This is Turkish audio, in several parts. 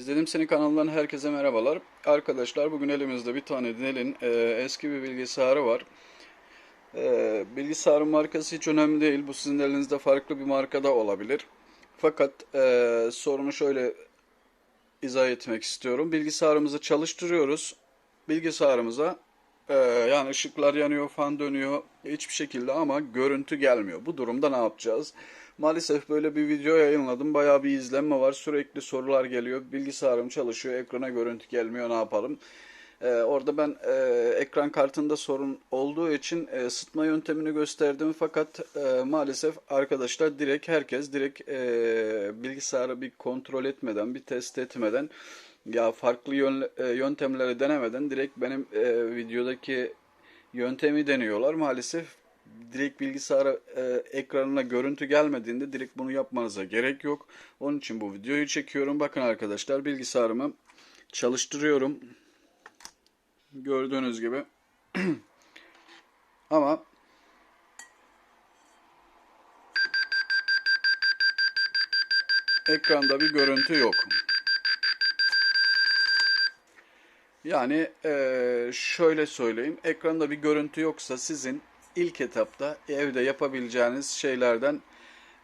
İzledim Seni kanalından herkese merhabalar. Arkadaşlar bugün elimizde bir tane Dell'in e, eski bir bilgisayarı var. E, bilgisayarın markası hiç önemli değil. Bu sizin elinizde farklı bir markada olabilir. Fakat e, sorunu şöyle izah etmek istiyorum. Bilgisayarımızı çalıştırıyoruz. Bilgisayarımıza e, yani ışıklar yanıyor, fan dönüyor hiçbir şekilde ama görüntü gelmiyor. Bu durumda ne yapacağız? Maalesef böyle bir video yayınladım. Bayağı bir izlenme var. Sürekli sorular geliyor. Bilgisayarım çalışıyor. Ekrana görüntü gelmiyor. Ne yapalım? Ee, orada ben e, ekran kartında sorun olduğu için e, ısıtma yöntemini gösterdim. Fakat e, maalesef arkadaşlar direkt herkes direkt e, bilgisayarı bir kontrol etmeden, bir test etmeden ya farklı yön, e, yöntemleri denemeden direkt benim e, videodaki yöntemi deniyorlar. Maalesef direkt bilgisayara e, ekranına görüntü gelmediğinde direkt bunu yapmanıza gerek yok. Onun için bu videoyu çekiyorum. Bakın arkadaşlar bilgisayarımı çalıştırıyorum. Gördüğünüz gibi. Ama ekranda bir görüntü yok. Yani eee, şöyle söyleyeyim. Ekranda bir görüntü yoksa sizin ilk etapta evde yapabileceğiniz şeylerden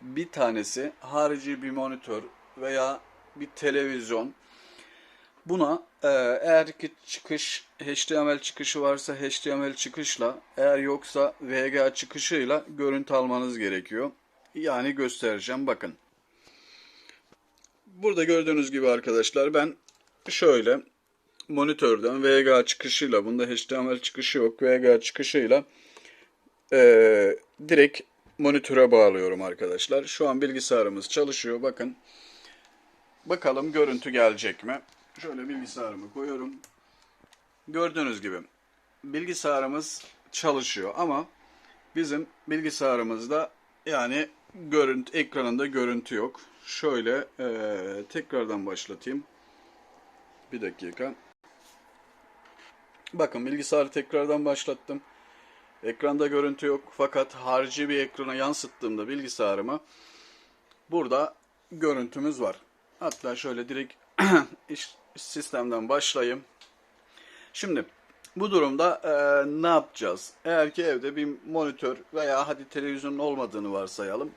bir tanesi harici bir monitör veya bir televizyon. Buna eee, eğer ki çıkış HDMI çıkışı varsa HDMI çıkışla eğer yoksa VGA çıkışıyla görüntü almanız gerekiyor. Yani göstereceğim bakın. Burada gördüğünüz gibi arkadaşlar ben şöyle monitörden VGA çıkışıyla bunda HDMI çıkışı yok VGA çıkışıyla eee, direkt monitöre bağlıyorum arkadaşlar. Şu an bilgisayarımız çalışıyor. Bakın. Bakalım görüntü gelecek mi? Şöyle bilgisayarımı koyuyorum. Gördüğünüz gibi bilgisayarımız çalışıyor ama bizim bilgisayarımızda yani görüntü ekranında görüntü yok. Şöyle eee, tekrardan başlatayım. Bir dakika. Bakın bilgisayarı tekrardan başlattım. Ekranda görüntü yok fakat harici bir ekrana yansıttığımda bilgisayarıma burada görüntümüz var. Hatta şöyle direkt sistemden başlayayım. Şimdi bu durumda e, ne yapacağız? Eğer ki evde bir monitör veya hadi televizyonun olmadığını varsayalım.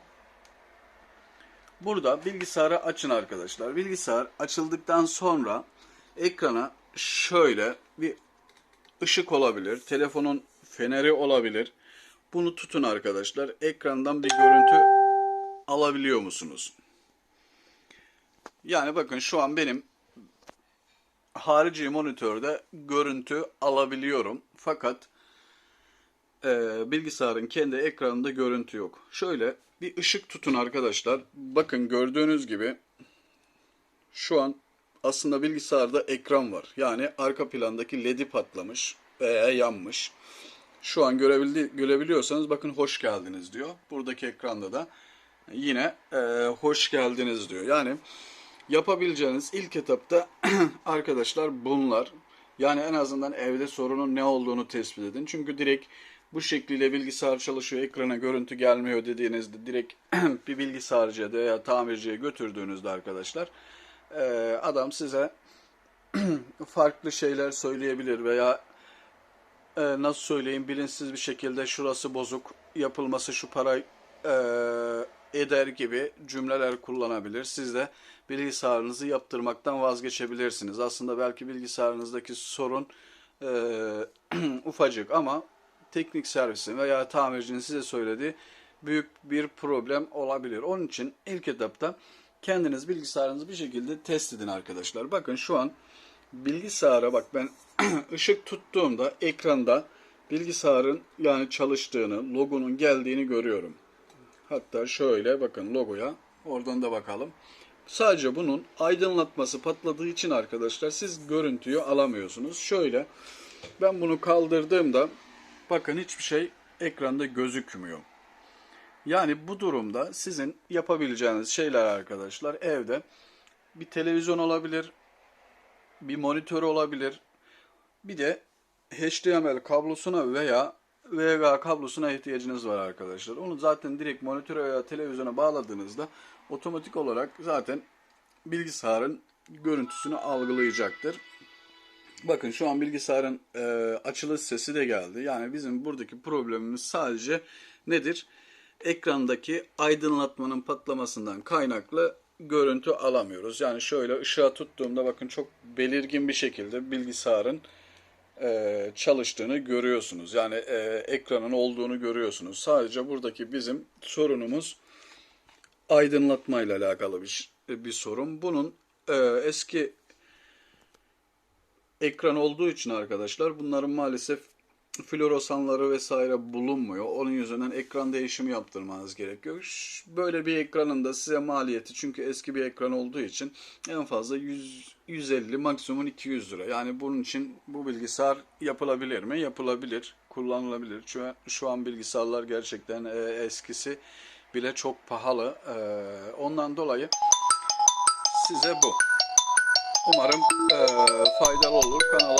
Burada bilgisayarı açın arkadaşlar. Bilgisayar açıldıktan sonra ekrana şöyle bir ışık olabilir. Telefonun feneri olabilir. Bunu tutun arkadaşlar. Ekrandan bir görüntü alabiliyor musunuz? Yani bakın şu an benim harici monitörde görüntü alabiliyorum. Fakat e, bilgisayarın kendi ekranında görüntü yok. Şöyle bir ışık tutun arkadaşlar. Bakın gördüğünüz gibi şu an aslında bilgisayarda ekran var. Yani arka plandaki ledi patlamış veya yanmış. Şu an görebildi, görebiliyorsanız bakın hoş geldiniz diyor. Buradaki ekranda da yine e, hoş geldiniz diyor. Yani yapabileceğiniz ilk etapta arkadaşlar bunlar. Yani en azından evde sorunun ne olduğunu tespit edin. Çünkü direkt bu şekliyle bilgisayar çalışıyor, ekrana görüntü gelmiyor dediğinizde direkt bir bilgisayarcıya veya tamirciye götürdüğünüzde arkadaşlar e, adam size farklı şeyler söyleyebilir veya e, nasıl söyleyeyim bilinçsiz bir şekilde şurası bozuk yapılması şu para e, eder gibi cümleler kullanabilir. Siz de bilgisayarınızı yaptırmaktan vazgeçebilirsiniz. Aslında belki bilgisayarınızdaki sorun e, ufacık ama teknik servisin veya tamircinin size söylediği büyük bir problem olabilir. Onun için ilk etapta kendiniz bilgisayarınızı bir şekilde test edin arkadaşlar. Bakın şu an bilgisayara bak ben ışık tuttuğumda ekranda bilgisayarın yani çalıştığını, logonun geldiğini görüyorum. Hatta şöyle bakın logoya oradan da bakalım. Sadece bunun aydınlatması patladığı için arkadaşlar siz görüntüyü alamıyorsunuz. Şöyle ben bunu kaldırdığımda bakın hiçbir şey ekranda gözükmüyor. Yani bu durumda sizin yapabileceğiniz şeyler arkadaşlar evde bir televizyon olabilir, bir monitör olabilir, bir de HDMI kablosuna veya VGA kablosuna ihtiyacınız var arkadaşlar. Onu zaten direkt monitöre veya televizyona bağladığınızda otomatik olarak zaten bilgisayarın görüntüsünü algılayacaktır. Bakın şu an bilgisayarın e, açılış sesi de geldi. Yani bizim buradaki problemimiz sadece nedir? Ekrandaki aydınlatmanın patlamasından kaynaklı görüntü alamıyoruz. Yani şöyle ışığa tuttuğumda bakın çok belirgin bir şekilde bilgisayarın e, çalıştığını görüyorsunuz. Yani e, ekranın olduğunu görüyorsunuz. Sadece buradaki bizim sorunumuz aydınlatma ile alakalı bir, bir sorun. Bunun e, eski ekran olduğu için arkadaşlar bunların maalesef floresanları vesaire bulunmuyor. Onun yüzünden ekran değişimi yaptırmanız gerekiyor. Böyle bir ekranın da size maliyeti çünkü eski bir ekran olduğu için en fazla 100 150 maksimum 200 lira. Yani bunun için bu bilgisayar yapılabilir mi? Yapılabilir, kullanılabilir. Şu an, şu an bilgisayarlar gerçekten e, eskisi bile çok pahalı. E, ondan dolayı size bu. Umarım e, faydalı olur. Kanala